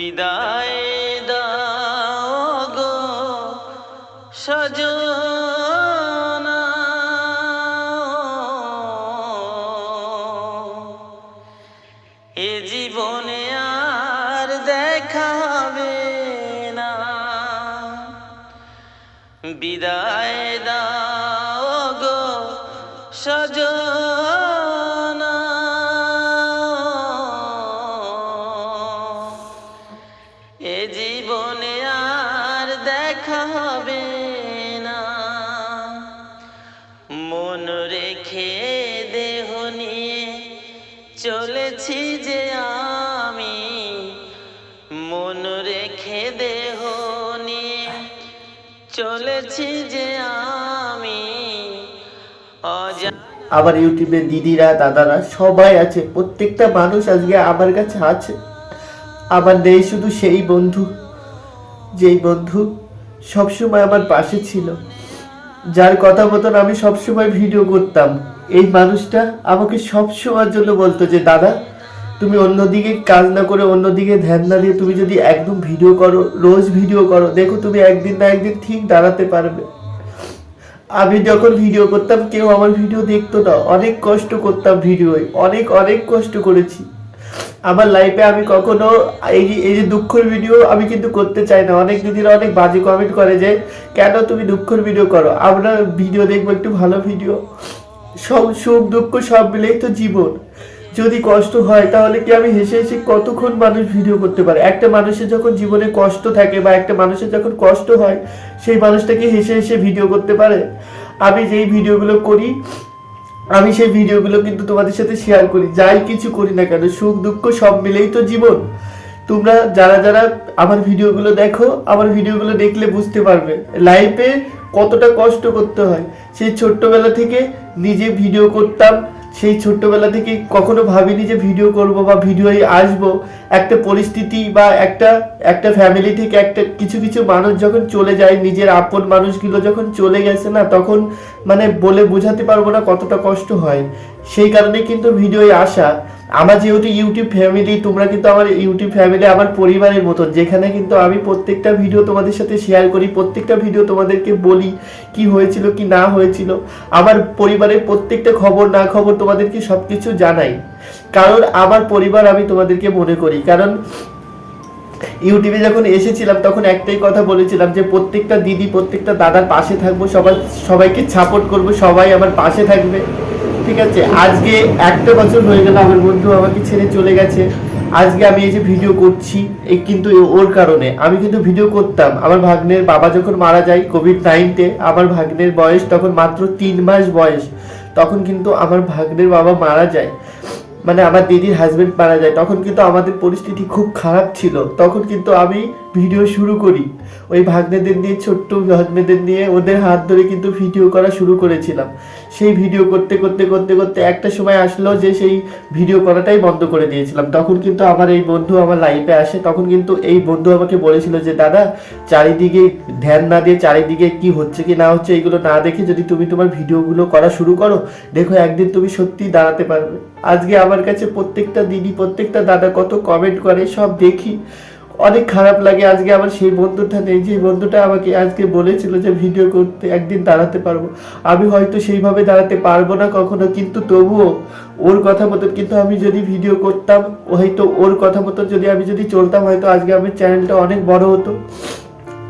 বিদায় দাও গো সজনা। এ জীবনে আর দেখা না। বিদায় গো রেখে দেহ নিয়ে চলেছি যে আমি। মন রেখে দেহ নিয়ে চলেছি যে আমি। আমার ইউটিউবে দিদিরা, দাদারা সবাই আছে, প্রত্যেকটা মানুষ আজকে আমার কাছে আছে। আমার নেই শুধু সেই বন্ধু, যেই বন্ধু সবসময় আমার পাশে ছিল। যার কথা মতন আমি সবসময় ভিডিও করতাম। এই মানুষটা আমাকে সবসময়ের জন্য বলতো যে, দাদা, তুমি অন্যদিকে কাজ না করে অন্যদিকে ধ্যান না দিয়ে তুমি যদি একদম ভিডিও করো, রোজ ভিডিও করো, দেখো তুমি একদিন না একদিন ঠিক দাঁড়াতে পারবে। আমি যখন ভিডিও করতাম, কেউ আমার ভিডিও দেখতো না। অনেক কষ্ট করতাম ভিডিওয়। অনেক অনেক কষ্ট করেছি। আমার লাইফে আমি কখনো এই এই যে দুঃখের ভিডিও আমি কিন্তু করতে চাই না। অনেক দিদিরা অনেক বাজে কমেন্ট করে যে, কেন তুমি দুঃখের ভিডিও করো? আমরা ভিডিও দেখব, একটু ভালো ভিডিও সব সুখ, দুঃখ, সব মিলেই তো জীবন। যদি কষ্ট হয়, তাহলে কি আমি হেসে হেসে কতক্ষণ মানুষ ভিডিও করতে পারে? একটা মানুষের যখন জীবনে কষ্ট থাকে বা একটা মানুষের যখন কষ্ট হয়, সেই মানুষটাকে হেসে হেসে ভিডিও করতে পারে? আমি যেই ভিডিওগুলো করি আমি সেই ভিডিওগুলো কিন্তু তোমাদের সাথে শেয়ার করি। যাই কিছু করি না কেন, সুখ, দুঃখ সব মিলেই তো জীবন। তোমরা যারা যারা আমার ভিডিওগুলো দেখো, আমার ভিডিওগুলো দেখলে বুঝতে পারবে লাইফে কতটা কষ্ট করতে হয়। সেই ছোট্টবেলা থেকে নিজে ভিডিও করতাম সেই ছোট্টবেলা থেকে কখনো ভাবিনি যে ভিডিও করব বা ভিডিওয় আসব। একটা পরিস্থিতি বা একটা একটা ফ্যামিলি থেকে একটা কিছু কিছু মানুষ যখন চলে যায়, নিজের আপন মানুষগুলো যখন চলে গেছে না, তখন মানে বলে বোঝাতে পারব না কতটা কষ্ট হয়। সেই কারণে কিন্তু ভিডিওয় আসা। আমার যেহেতু ইউটিউব ফ্যামিলি তোমরা কিন্তু আমার ইউটিউব ফ্যামিলি আমার পরিবারের মতন। যেখানে কিন্তু আমি প্রত্যেকটা ভিডিও তোমাদের সাথে শেয়ার করি, প্রত্যেকটা ভিডিও তোমাদেরকে বলি কি হয়েছিল, কি না হয়েছিল। আমার পরিবারের প্রত্যেকটা খবর, না খবর তোমাদেরকে সব কিছু জানাই। কারণ আমার পরিবার আমি তোমাদেরকে মনে করি। কারণ ইউটিউবে যখন এসেছিলাম, তখন একটাই কথা বলেছিলাম যে, প্রত্যেকটা দিদি, প্রত্যেকটা দাদার পাশে থাকব, সবাই, সবাইকে সাপোর্ট করব, সবাই আমার পাশে থাকবে। ঠিক আছে, আজকে একটা বছর হয়ে গেল আমার বন্ধু আমাকে ছেড়ে চলে গেছে। আজকে আমি এই যে ভিডিও করছি এই কিন্তু ওর কারণে। আমি কিন্তু ভিডিও করতাম। আমার ভাগ্নের বাবা যখন মারা যায় কোভিড নাইনটে আমার ভাগ্নের বয়স তখন মাত্র তিন মাস বয়স। তখন কিন্তু আমার ভাগ্নের বাবা মারা যায়। মানে আমার দিদির হাজবেন্ড মারা যায়। তখন কিন্তু আমাদের পরিস্থিতি খুব খারাপ ছিল। তখন কিন্তু আমি ভিডিও শুরু করি। ওই ভাগ্নেদের নিয়ে, ছোট্ট ভাগ্নেদের নিয়ে ওদের হাত ধরে কিন্তু ভিডিও করা শুরু করেছিলাম। সেই ভিডিও করতে করতে করতে করতে একটা সময় আসলো যে সেই ভিডিও করাটাই বন্ধ করে দিয়েছিলাম। তখন কিন্তু আমার এই বন্ধু আমার লাইফে আসে, তখন কিন্তু এই বন্ধু আমাকে বলেছিল যে, দাদা, চারিদিকে ধ্যান না দিয়ে চারিদিকে কি হচ্ছে কি না হচ্ছে এগুলো না দেখে যদি তুমি তোমার ভিডিওগুলো করা শুরু করো, দেখো একদিন তুমি সত্যি দাঁড়াতে পারবে। আজকে আমার কাছে প্রত্যেকটা দিদি, প্রত্যেকটা দাদা কত কমেন্ট করে, সব দেখি। অনেক খারাপ লাগে। আজকে আমার সেই বন্ধুটা নেই যে বন্ধুটা আমাকে আজকে বলেছিল যে ভিডিও করতে একদিন দাঁড়াতে পারব। আমি হয়তো সেইভাবে দাঁড়াতে পারব না কখনো, কিন্তু তবুও ওর কথা মতন কিন্তু আমি যদি ভিডিও করতাম, হয়তো ওর কথা মতন যদি আমি যদি চলতাম, হয়তো আজকে আমার চ্যানেলটা অনেক বড় হতো।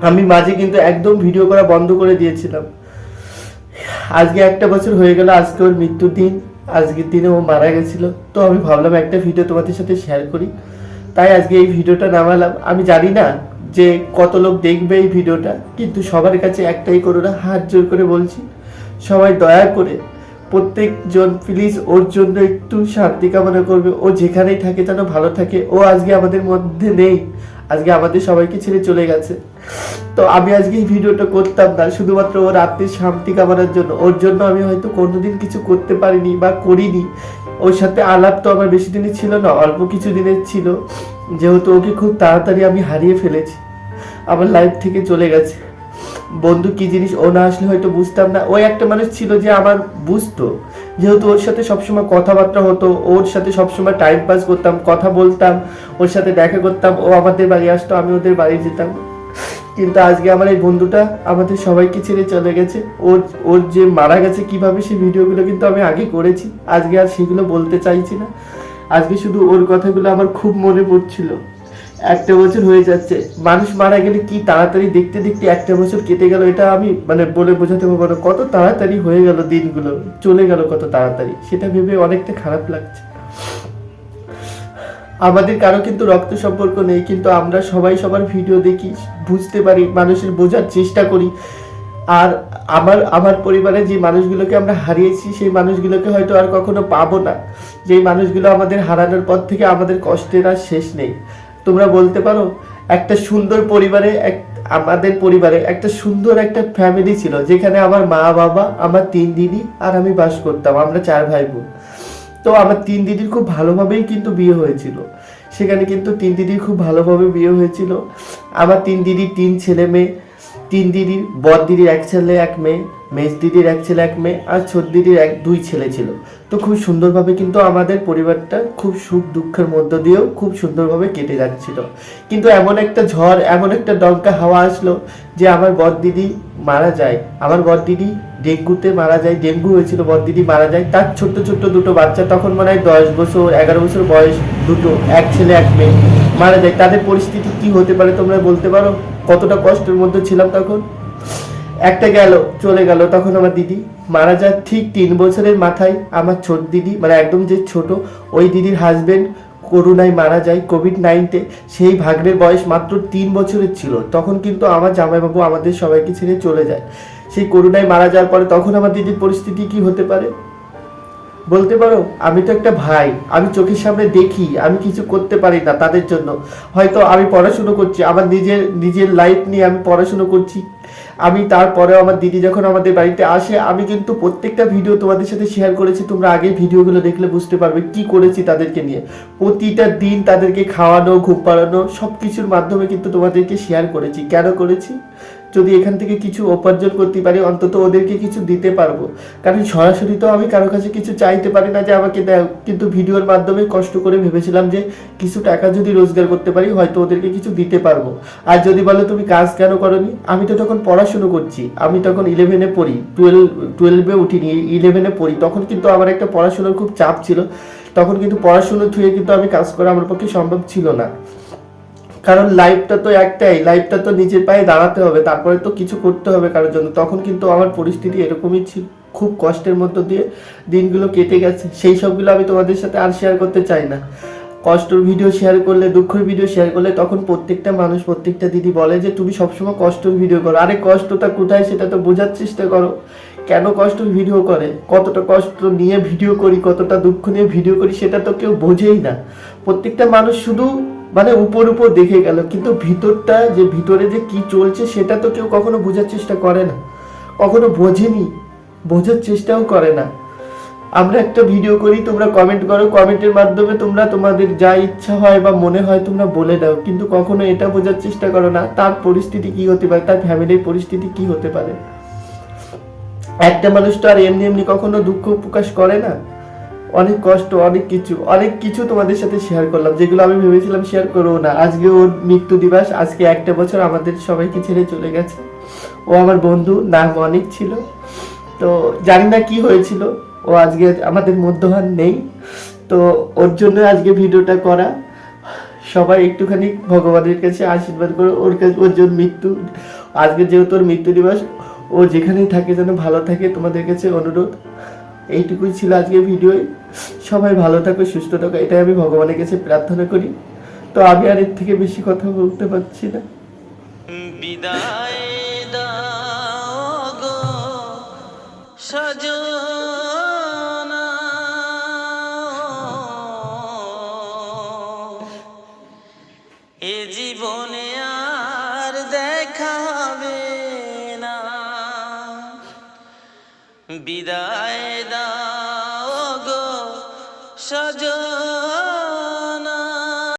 আমি মাঝে কিন্তু একদম ভিডিও করা বন্ধ করে দিয়েছিলাম। আজকে একটা বছর হয়ে গেল, আজকে ওর মৃত্যুর দিন, আজকের দিনে ও মারা গেছিল। তো আমি ভাবলাম একটা ভিডিও তোমাদের সাথে শেয়ার করি। তাই আজকে এই ভিডিওটা নামালাম। আমি জানি না যে কত লোক দেখবে এই ভিডিওটা, কিন্তু সবার কাছে একটাই করো না হাত জোর করে বলছি, সবাই দয়া করে প্রত্যেকজন প্লিজ ওর জন্য একটু শান্তি কামনা করবে। ও যেখানেই থাকে যেন ভালো থাকে। ও আজকে আমাদের মধ্যে নেই। আজকে আমাদের সবাইকে ছেড়ে চলে গেছে। তো আমি আজকে এই ভিডিওটা করতাম না, শুধুমাত্র ওর আত্মীয় শান্তি কামনার জন্য। ওর জন্য আমি হয়তো কোনোদিন কিছু করতে পারিনি বা করিনি। ওর সাথে আলাপ তো আমার বেশি দিনের ছিল না, অল্প কিছু দিনের ছিল। যেহেতু ওকে খুব তাড়াতাড়ি আমি হারিয়ে ফেলেছি, আমার লাইফ থেকে চলে গেছে। বন্ধু, কি জিনিস ও না আসলে হয়তো বুঝতাম না। ওই একটা মানুষ ছিল যে আমার বুঝতো। যেহেতু ওর সাথে সবসময় কথাবার্তা হতো, ওর সাথে সবসময় টাইম পাস করতাম, কথা বলতাম, ওর সাথে দেখা করতাম, ও আমাদের বাড়ি আসতো, আমি ওদের বাড়ি যেতাম। কিন্তু আজকে আমার এই বন্ধুটা আমাদের সবাইকে ছেড়ে চলে গেছে। ওর ওর যে মারা গেছে কীভাবে সেই ভিডিওগুলো কিন্তু আমি আগে করেছি। আজকে আর সেগুলো বলতে চাইছি না। আজকে শুধু ওর কথাগুলো আমার খুব মনে পড়ছিল। একটা বছর হয়ে যাচ্ছে। মানুষ মারা গেলে কি তাড়াতাড়ি দেখতে দেখতে একটা বছর কেটে গেল এটা আমি মানে বলে বোঝাতে পারব না। কত তাড়াতাড়ি হয়ে গেল দিনগুলো, চলে গেল কত তাড়াতাড়ি, সেটা ভেবে অনেকটা খারাপ লাগছে। আমাদের কারও কিন্তু রক্ত সম্পর্ক নেই, কিন্তু আমরা সবাই সবার ভিডিও দেখি, বুঝতে পারি, মানুষের বোঝার চেষ্টা করি। আর আমার আমার পরিবারে যে মানুষগুলোকে আমরা হারিয়েছি, সেই মানুষগুলোকে হয়তো আর কখনো পাবো না। যেই মানুষগুলো আমাদের হারানোর পর থেকে আমাদের কষ্টের আর শেষ নেই। তোমরা বলতে পারো, একটা সুন্দর পরিবারে এক, আমাদের পরিবারে একটা সুন্দর একটা ফ্যামিলি ছিল, যেখানে আমার মা, বাবা, আমার তিন দিদি আর আমি বাস করতাম, আমরা চার ভাই বোন। তো আমার তিন দিদির খুব ভালোভাবেই কিন্তু বিয়ে হয়েছিল। সেখানে কিন্তু তিন দিদির খুব ভালোভাবে বিয়ে হয়েছিল। আমার তিন দিদির তিন ছেলে মেয়ে, তিন দিদির বর দিদির এক ছেলে, এক মেয়ে। মেজ দিদির এক ছেলে, এক মেয়ে আর ছোট দিদির এক, দুই ছেলে ছিল। তো খুব সুন্দরভাবে কিন্তু আমাদের পরিবারটা খুব সুখ দুঃখের মধ্য দিয়েও খুব সুন্দরভাবে কেটে যাচ্ছিল। কিন্তু এমন একটা ঝড়, এমন একটা দমকা হাওয়া আসলো যে আমার বড় দিদি মারা যায়। আমার বড় দিদি ডেঙ্গুতে মারা যায়, ডেঙ্গু হয়েছিল, বর দিদি মারা যায়। তার ছোট্ট ছোট্ট দুটো বাচ্চা তখন মনে হয় দশ বছর, এগারো বছর বয়স দুটো, এক ছেলে, এক মেয়ে মারা যায়। তাদের পরিস্থিতি কি হতে পারে তোমরা বলতে পারো? কতটা কষ্টের মধ্যে ছিলাম তখন? একটা গেল, চলে গেল, তখন আমার দিদি মারা যায় ঠিক তিন বছরের মাথায়। আমার ছোট দিদি মানে একদম যে ছোট, ওই দিদির হাজবেন্ড করোনায় মারা যায় কোভিড নাইনতে সেই ভাগ্নের বয়স মাত্র তিন বছরের ছিল। তখন কিন্তু আমার জামাইবাবু আমাদের সবাইকে ছেড়ে চলে যায়। সেই করোনায় মারা যাওয়ার পরে তখন আমার দিদির পরিস্থিতি কি হতে পারে? বলতে পারো, আমি তো একটা ভাই, আমি চোখের সামনে দেখি, আমি কিছু করতে পারি না তাদের জন্য। হয়তো আমি পড়াশুনো করছি, আমার নিজের নিজের লাইফ নিয়ে আমি পড়াশুনো করছি। আমি তারপরেও আমার দিদি যখন আমাদের বাড়িতে আসে, আমি কিন্তু প্রত্যেকটা ভিডিও তোমাদের সাথে শেয়ার করেছি, তোমরা আগে ভিডিওগুলো দেখলে বুঝতে পারবে কি করেছি তাদেরকে নিয়ে। প্রতিটা দিন তাদেরকে খাওয়ানো, ঘুম পাড়ানো সব কিছুর মাধ্যমে কিন্তু তোমাদেরকে শেয়ার করেছি। কেন করেছি? যদি এখান থেকে কিছু উপার্জন করতে পারি, অন্তত ওদেরকে কিছু দিতে পারব। কারণ সরাসরি তো আমি কারও কাছে কিছু চাইতে পারি না যে আমাকে দাও কিন্তু ভিডিওর মাধ্যমে কষ্ট করে ভেবেছিলাম যে কিছু টাকা যদি রোজগার করতে পারি, হয়তো ওদেরকে কিছু দিতে পারব। আর যদি বলো তুমি কাজ কেন করনি? আমি তো তখন পড়াশুনো করছি। আমি তখন ইলেভেনে পড়ি টুয়েলভ টুয়েলভে উঠিনি ইলেভেনে পড়ি। তখন কিন্তু আমার একটা পড়াশোনার খুব চাপ ছিল। তখন কিন্তু পড়াশুনো ছুঁয়ে কিন্তু আমি কাজ করা আমার পক্ষে সম্ভব ছিল না। কারণ লাইফটা তো একটাই লাইফটা তো নিজের পায়ে দাঁড়াতে হবে, তারপরে তো কিছু করতে হবে কারোর জন্য। তখন কিন্তু আমার পরিস্থিতি এরকমই ছিল, খুব কষ্টের মধ্য দিয়ে দিনগুলো কেটে গেছে। সেই সবগুলো আমি তোমাদের সাথে আর শেয়ার করতে চাই না। কষ্টর ভিডিও শেয়ার করলে, দুঃখের ভিডিও শেয়ার করলে তখন প্রত্যেকটা মানুষ, প্রত্যেকটা দিদি বলে যে, তুমি সবসময় কষ্টর ভিডিও করো। আরে কষ্টটা কোথায় সেটা তো বোঝার চেষ্টা করো। কেন কষ্ট ভিডিও করে? কতটা কষ্ট নিয়ে ভিডিও করি, কতটা দুঃখ নিয়ে ভিডিও করি সেটা তো কেউ বোঝেই না। প্রত্যেকটা মানুষ শুধু মানে উপর উপর দেখে গেল। কিন্তু ভিতরটা যে ভিতরে যে কি চলছে সেটা তো কেউ কখনো বোঝার চেষ্টা করে না। কখনো বোঝেনি। বোঝার চেষ্টাও করে না। আমরা একটা ভিডিও করি, তোমরা কমেন্ট করো। কমেন্টের মাধ্যমে তোমরা তোমাদের যা ইচ্ছা হয় বা মনে হয় তোমরা বলে দাও। কিন্তু কখনো এটা বোঝার চেষ্টা করো না, তার পরিস্থিতি কি হতে পারে, তার ফ্যামিলির পরিস্থিতি কি হতে পারে। একটা মানুষ তো আর এমনি এমনি কখনো দুঃখ প্রকাশ করে না। অনেক কষ্ট, অনেক কিছু অনেক কিছু তোমাদের সাথে শেয়ার করলাম, যেগুলো আমি ভেবেছিলাম শেয়ার করব না। আজকে ওর মৃত্যু দিবস, আজকে একটা বছর আমাদের সবাইকে ছেড়ে চলে গেছে। ও আমার বন্ধু, নাম অনেক ছিল। তো জানি না কি হয়েছিল, ও আজকে আমাদের মধ্যহান নেই। তো ওর জন্য আজকে ভিডিওটা করা। সবাই একটুখানি ভগবানের কাছে আশীর্বাদ করো, ওর কাছে ওর জন্য মৃত্যু, আজকে যেহেতু ওর মৃত্যু দিবস, ও যেখানেই থাকে যেন ভালো থাকে, তোমাদের কাছে অনুরোধ। এইটুকুই ছিল আজকের ভিডিও। সবাই ভালো থাকো, সুস্থ থাকো, এটাই আমি ভগবানের কাছে প্রার্থনা করি। তো আমি আর এর থেকে বেশি কথা বলতে পারছি না। বিদায় এ জীবনে আর দেখাবে বিদায়